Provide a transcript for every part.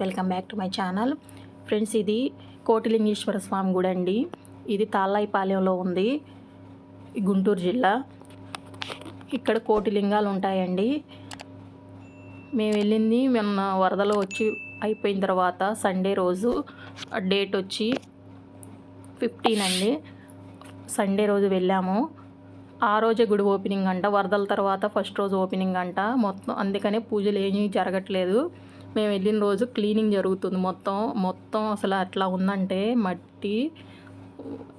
Welcome back to my channel. Friends ఇది కోటిలింగేశ్వర స్వామి గుడి అండి. ఇది తాళ్ళాయిపాలెంలో ఉంది గుంటూరు జిల్లా. ఇక్కడ కోటిలింగాలు ఉంటాయండి. మేము వెళ్ళింది మొన్న వరదలో వచ్చి అయిపోయిన తర్వాత సండే రోజు డేట్ వచ్చి ఫిఫ్టీన్ అండి. సండే రోజు వెళ్ళాము. ఆ రోజే గుడి ఓపెనింగ్ అంట వరదల తర్వాత ఫస్ట్ రోజు ఓపెనింగ్ అంట. మొత్తం అందుకనే పూజలు ఏమీ జరగట్లేదు. మేము వెళ్ళిన రోజు క్లీనింగ్ జరుగుతుంది. మొత్తం మొత్తం అసలు అట్లా ఉందంటే మట్టి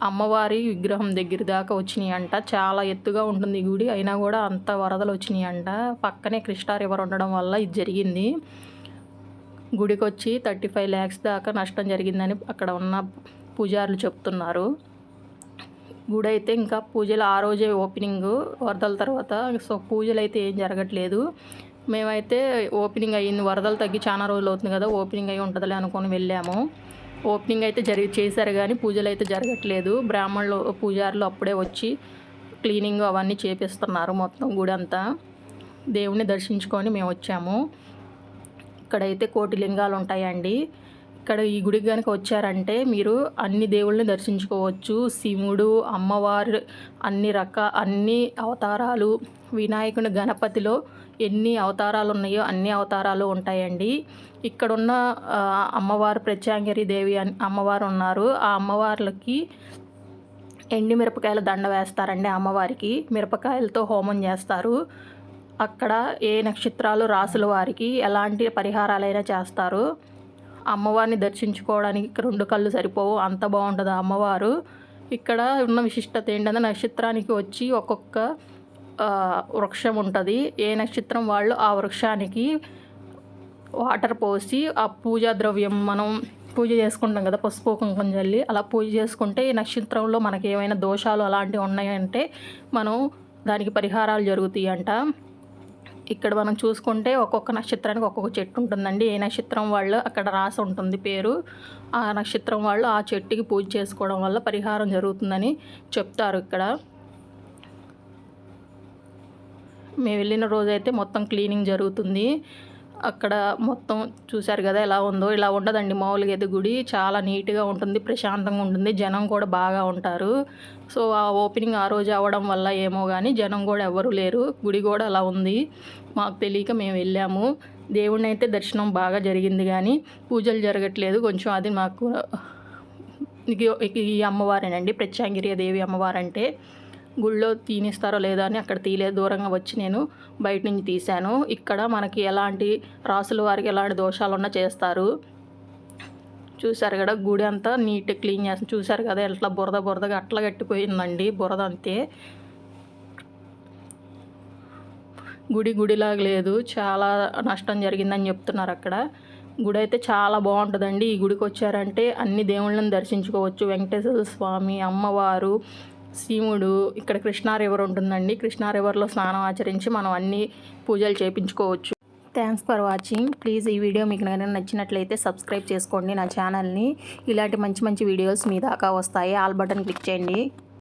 అమ్మవారి విగ్రహం దగ్గర దాకా వచ్చినాయి అంట చాలా ఎత్తుగా ఉంటుంది గుడి. అయినా కూడా అంత వరదలు వచ్చినాయి అంట పక్కనే కృష్ణా రివర్ ఉండడం వల్ల ఇది జరిగింది. గుడికి వచ్చి థర్టీ ఫైవ్ ల్యాక్స్ దాకా నష్టం జరిగిందని అక్కడ ఉన్న పూజారులు చెప్తున్నారు. గుడి అయితే ఇంకా పూజలు ఆ రోజే ఓపెనింగ్. వరదల తర్వాత సో పూజలు అయితే ఏం జరగట్లేదు. మేమైతే ఓపెనింగ్ అయ్యింది. వరదలు తగ్గి చాలా రోజులు అవుతుంది కదా ఓపెనింగ్ అయి ఉంటుందిలే అనుకొని వెళ్ళాము. ఓపెనింగ్ అయితే జరిగి చేశారు కానీ పూజలు అయితే జరగట్లేదు. బ్రాహ్మణులు పూజారులు అప్పుడే వచ్చి క్లీనింగ్ అవన్నీ చేపిస్తున్నారు మొత్తం గుడి అంతా. దేవుణ్ణి దర్శించుకొని మేము వచ్చాము. ఇక్కడైతే కోటి లింగాలు ఉంటాయండి. ఇక్కడ ఈ గుడికి కనుక వచ్చారంటే మీరు అన్ని దేవుళ్ళని దర్శించుకోవచ్చు. శివుడు అమ్మవారు అన్ని రక అన్ని అవతారాలు వినాయకుని గణపతిలో ఎన్ని అవతారాలు ఉన్నాయో అన్ని అవతారాలు ఉంటాయండి. ఇక్కడున్న అమ్మవారు ప్రత్యాంగిరి దేవి అని అమ్మవారు ఉన్నారు. ఆ అమ్మవార్లకి ఎండి మిరపకాయల దండ వేస్తారండి అమ్మవారికి. మిరపకాయలతో హోమం చేస్తారు. అక్కడ ఏ నక్షత్రాలు రాసుల వారికి ఎలాంటి పరిహారాలైనా చేస్తారు. అమ్మవారిని దర్శించుకోవడానికి రెండు కళ్ళు సరిపోవు. అంత బాగుంటుంది అమ్మవారు. ఇక్కడ ఉన్న విశిష్టత ఏంటంటే నక్షత్రానికి వచ్చి ఒక్కొక్క వృక్షం ఉంటుంది. ఏ నక్షత్రం వాళ్ళు ఆ వృక్షానికి వాటర్ పోసి ఆ పూజా ద్రవ్యం మనం పూజ చేసుకుంటాం కదా పసుపు కుంకుమ జల్లి అలా పూజ చేసుకుంటే ఈ నక్షత్రంలో మనకి ఏమైనా దోషాలు అలాంటివి ఉన్నాయంటే మనం దానికి పరిహారాలు జరుగుతాయి అంట ఇక్కడ మనం చూసుకుంటే ఒక్కొక్క నక్షత్రానికి ఒక్కొక్క చెట్టు ఉంటుందండి. ఏ నక్షత్రం వాళ్ళు అక్కడ రాసి ఉంటుంది పేరు ఆ నక్షత్రం వాళ్ళు ఆ చెట్టుకి పూజ చేసుకోవడం వల్ల పరిహారం జరుగుతుందని చెప్తారు ఇక్కడ. మేము వెళ్ళిన రోజైతే మొత్తం క్లీనింగ్ జరుగుతుంది. అక్కడ మొత్తం చూశారు కదా ఎలా ఉందో. ఇలా ఉండదండి. మామూలుగా అయితే గుడి చాలా నీట్గా ఉంటుంది ప్రశాంతంగా ఉంటుంది. జనం కూడా బాగా ఉంటారు. సో ఆ ఓపెనింగ్ ఆ రోజు అవ్వడం వల్ల ఏమో కానీ జనం కూడా ఎవరు లేరు. గుడి కూడా అలా ఉంది. మాకు తెలియక మేము వెళ్ళాము. దేవుడిని అయితే దర్శనం బాగా జరిగింది కానీ పూజలు జరగట్లేదు. కొంచెం అది మాకు ఈ అమ్మవారేనండి. ప్రత్యాంగిరియ దేవి అమ్మవారంటే. గుళ్ళో తీనిస్తారో లేదో అని అక్కడ తీలే దూరంగా వచ్చి నేను బయట నుంచి తీశాను. ఇక్కడ మనకి ఎలాంటి రాసుల వారికి ఎలాంటి దోషాలు ఉన్నా చేస్తారు. చూశారు కదా గుడి అంతా నీట్ క్లీన్ చేసి చూశారు కదా ఎట్లా బురద బురదగా అట్లా కట్టిపోయిందండి బురద అంతే. గుడి గుడిలాగా లేదు చాలా నష్టం జరిగిందని చెప్తున్నారు అక్కడ. గుడి అయితే చాలా బాగుంటుందండి. ఈ గుడికి వచ్చారంటే అన్ని దేవుళ్ళని దర్శించుకోవచ్చు. వెంకటేశ్వర స్వామి అమ్మవారు సీముడు ఇక్కడ కృష్ణా రివర్ ఉంటుందండి. కృష్ణా రివర్లో స్నానం ఆచరించి మనం అన్ని పూజలు చేయించుకోవచ్చు థ్యాంక్స్ ఫర్ వాచింగ్ ప్లీజ్ ఈ వీడియో మీకు కనుక నచ్చినట్లయితే సబ్స్క్రైబ్ చేసుకోండి నా ఛానల్ని ఇలాంటి మంచి మంచి వీడియోస్ మీ దాకా వస్తాయి. ఆల్ బటన్ క్లిక్ చేయండి.